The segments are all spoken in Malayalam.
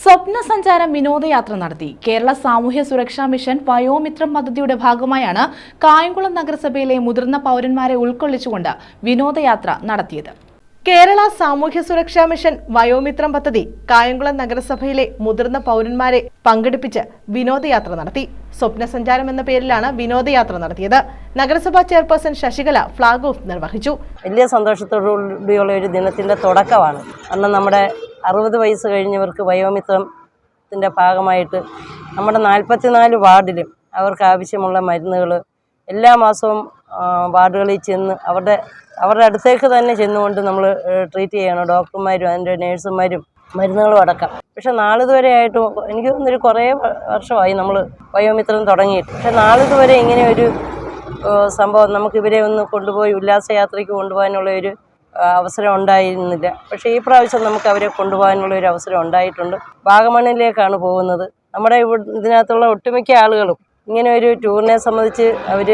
സ്വപ്ന സഞ്ചാരം വിനോദയാത്ര നടത്തി. കേരള സാമൂഹ്യ സുരക്ഷാ മിഷൻ വയോമിത്രം പദ്ധതിയുടെ ഭാഗമായാണ് കായംകുളം നഗരസഭയിലെ മുതിർന്ന പൗരന്മാരെ ഉൾക്കൊള്ളിച്ചുകൊണ്ട് വിനോദയാത്ര നടത്തിയത്. കേരള സാമൂഹ്യ സുരക്ഷാ മിഷൻ വയോമിത്രം പദ്ധതി കായംകുളം നഗരസഭയിലെ മുതിർന്ന പൗരന്മാരെ പങ്കെടുപ്പിച്ച് വിനോദയാത്ര നടത്തി. സ്വപ്ന സഞ്ചാരം എന്ന പേരിലാണ് വിനോദയാത്ര നടത്തിയത്. നഗരസഭാ ചെയർപേഴ്സൺ ശശികല ഫ്ളാഗ് ഓഫ് നിർവഹിച്ചു. വലിയ സന്തോഷത്തോടുകൂടിയുള്ള ഒരു ദിനത്തിന്റെ തുടക്കമാണ്. അന്ന് നമ്മുടെ അറുപത് വയസ്സ് കഴിഞ്ഞവർക്ക് വയോമിത്രത്തിന്റെ ഭാഗമായിട്ട് നമ്മുടെ നാൽപ്പത്തിനാല് വാർഡിലും അവർക്ക് ആവശ്യമുള്ള മരുന്നുകൾ എല്ലാ മാസവും വാർഡുകളിൽ ചെന്ന് അവരുടെ അവരുടെ അടുത്തേക്ക് തന്നെ ചെന്നുകൊണ്ട് നമ്മൾ ട്രീറ്റ് ചെയ്യണം. ഡോക്ടർമാരും അതിന്റെ നേഴ്സുമാരും മരുന്നുകളും അടക്കം. പക്ഷെ നാളിതുവരെ ആയിട്ട് എനിക്ക് തോന്നുന്നൊരു കുറേ വർഷമായി നമ്മൾ വയോമിത്രം തുടങ്ങിയിട്ട്. പക്ഷെ നാളിതുവരെ ഇങ്ങനെ ഒരു സംഭവം നമുക്ക് ഇവരെ ഒന്ന് കൊണ്ടുപോയി ഉല്ലാസയാത്രയ്ക്ക് കൊണ്ടുപോകാനുള്ള ഒരു അവസരം ഉണ്ടായിരുന്നില്ല. പക്ഷേ ഈ പ്രാവശ്യം നമുക്ക് അവരെ കൊണ്ടുപോകാനുള്ള ഒരു അവസരം ഉണ്ടായിട്ടുണ്ട്. വാഗമണ്ണിലേക്കാണ് പോകുന്നത്. നമ്മുടെ ഇതിനകത്തുള്ള ഒട്ടുമിക്ക ആളുകളും ഇങ്ങനെ ഒരു ടൂറിനെ സംബന്ധിച്ച് അവർ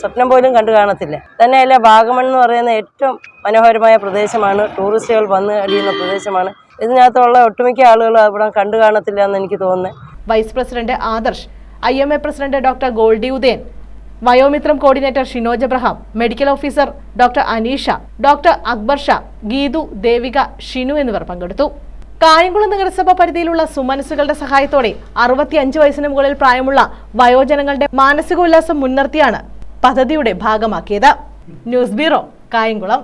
സ്വപ്നം പോലും കണ്ടു കാണത്തില്ല. തന്നെയല്ല വാഗമൺ എന്ന് പറയുന്ന ഏറ്റവും മനോഹരമായ പ്രദേശമാണ്. ടൂറിസ്റ്റുകൾ വന്ന് കഴിയുന്ന പ്രദേശമാണ്. ഇതിനകത്തുള്ള ഒട്ടുമിക്ക ആളുകളും അവിടെ കണ്ടു കാണത്തില്ല എന്ന് എനിക്ക് തോന്നുന്നത് vice president Adarsh I M A president doctor Goldy Udayan Vayomithram coordinator Shinoj Abraham medical officer doctor Aneesha doctor Akbar Shah Geethu Devika Shinu എന്നിവർ പങ്കെടുത്തു. കായംകുളം നഗരസഭ പരിധിയിലുള്ള സുമനസ്സുകളുടെ സഹായത്തോടെ അറുപത്തിയഞ്ച് വയസ്സിന് മുകളിൽ പ്രായമുള്ള വയോജനങ്ങളുടെ മാനസികോല്ലാസം മുൻനിർത്തിയാണ് പദ്ധതിയുടെ ഭാഗമാക്കിയത്. News bureau Kayamkulam